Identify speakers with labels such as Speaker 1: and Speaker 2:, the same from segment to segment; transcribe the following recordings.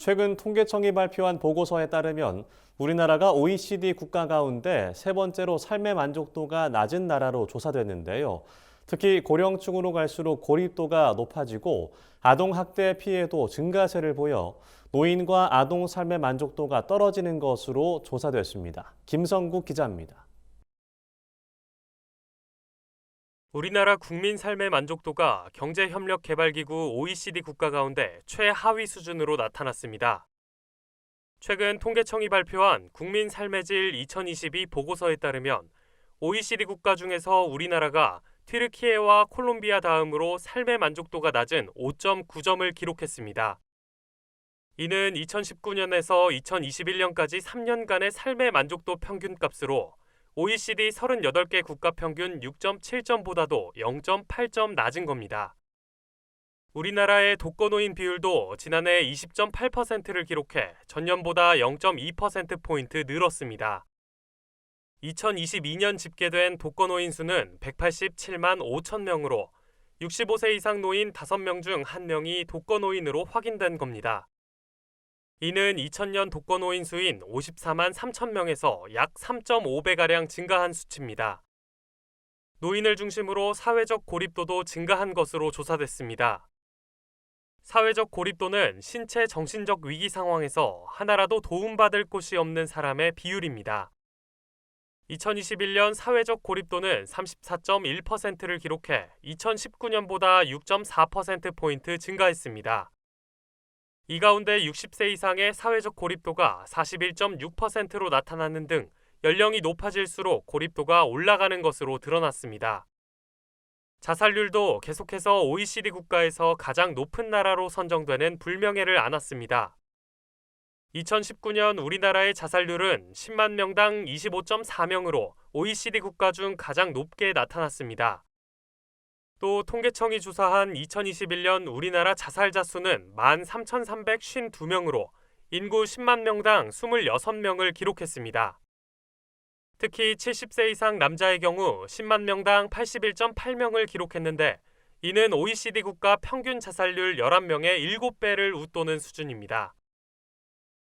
Speaker 1: 최근 통계청이 발표한 보고서에 따르면 우리나라가 OECD 국가 가운데 세 번째로 삶의 만족도가 낮은 나라로 조사됐는데요. 특히 고령층으로 갈수록 고립도가 높아지고 아동 학대 피해도 증가세를 보여 노인과 아동 삶의 만족도가 떨어지는 것으로 조사됐습니다. 김성국 기자입니다.
Speaker 2: 우리나라 국민 삶의 만족도가 경제협력개발기구 OECD 국가 가운데 최하위 수준으로 나타났습니다. 최근 통계청이 발표한 국민 삶의 질 2022 보고서에 따르면 OECD 국가 중에서 우리나라가 튀르키예와 콜롬비아 다음으로 삶의 만족도가 낮은 5.9점을 기록했습니다. 이는 2019년에서 2021년까지 3년간의 삶의 만족도 평균값으로 OECD 38개 국가 평균 6.7점보다도 0.8점 낮은 겁니다. 우리나라의 독거노인 비율도 지난해 20.8%를 기록해 전년보다 0.2%포인트 늘었습니다. 2022년 집계된 독거노인 수는 187만 5천 명으로 65세 이상 노인 5명 중 1명이 독거노인으로 확인된 겁니다. 이는 2000년 독거 노인 수인 54만 3천 명에서 약 3.5배가량 증가한 수치입니다. 노인을 중심으로 사회적 고립도도 증가한 것으로 조사됐습니다. 사회적 고립도는 신체 정신적 위기 상황에서 하나라도 도움받을 곳이 없는 사람의 비율입니다. 2021년 사회적 고립도는 34.1%를 기록해 2019년보다 6.4%포인트 증가했습니다. 이 가운데 60세 이상의 사회적 고립도가 41.6%로 나타나는 등 연령이 높아질수록 고립도가 올라가는 것으로 드러났습니다. 자살률도 계속해서 OECD 국가에서 가장 높은 나라로 선정되는 불명예를 안았습니다. 2019년 우리나라의 자살률은 10만 명당 25.4명으로 OECD 국가 중 가장 높게 나타났습니다. 또 통계청이 조사한 2021년 우리나라 자살자 수는 13,352명으로 인구 10만 명당 26명을 기록했습니다. 특히 70세 이상 남자의 경우 10만 명당 81.8명을 기록했는데 이는 OECD 국가 평균 자살률 11명의 7배를 웃도는 수준입니다.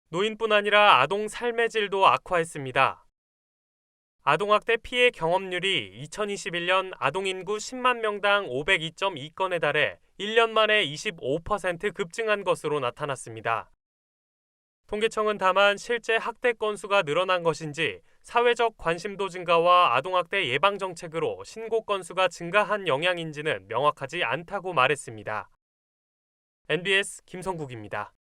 Speaker 2: 노인뿐 아니라 아동 삶의 질도 악화했습니다. 아동학대 피해 경험률이 2021년 아동인구 10만 명당 502.2건에 달해 1년 만에 25% 급증한 것으로 나타났습니다. 통계청은 다만 실제 학대 건수가 늘어난 것인지 사회적 관심도 증가와 아동학대 예방 정책으로 신고 건수가 증가한 영향인지는 명확하지 않다고 말했습니다. NBS 김성국입니다.